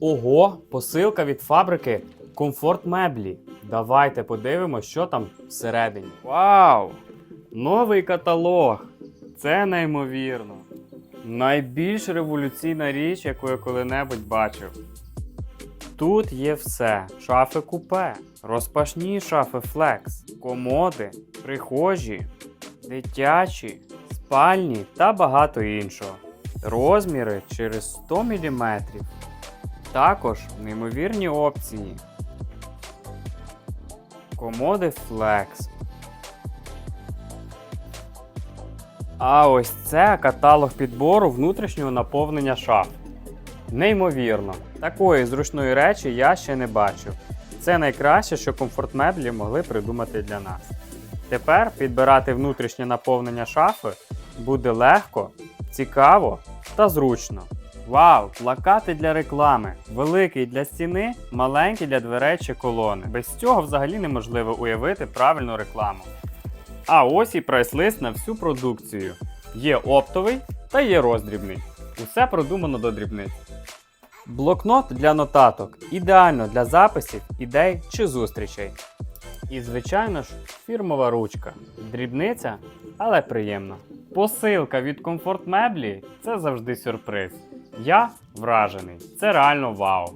Ого, посилка від фабрики Комфорт Меблі. Давайте подивимось, що там всередині. Вау! Новий каталог. Це неймовірно. Найбільш революційна річ, яку я коли-небудь бачив. Тут є все: шафи купе, розпашні шафи флекс, комоди, прихожі, дитячі, спальні та багато іншого. Розміри через 100 мм. Також неймовірні опції. Комоди Flex. А ось це каталог підбору внутрішнього наповнення шаф. Неймовірно, такої зручної речі я ще не бачив. Це найкраще, що комфорт меблі могли придумати для нас. Тепер підбирати внутрішнє наповнення шафи буде легко, цікаво та зручно. Вау! Плакати для реклами. Великий для стіни, маленький для дверей чи колони. Без цього взагалі неможливо уявити правильну рекламу. А ось і прайс-лист на всю продукцію. Є оптовий та є роздрібний. Усе продумано до дрібниць. Блокнот для нотаток ідеально для записів, ідей чи зустрічей. І, звичайно ж, фірмова ручка. Дрібниця, але приємна. Посилка від комфорт меблі це завжди сюрприз. Я вражений. Це реально вау.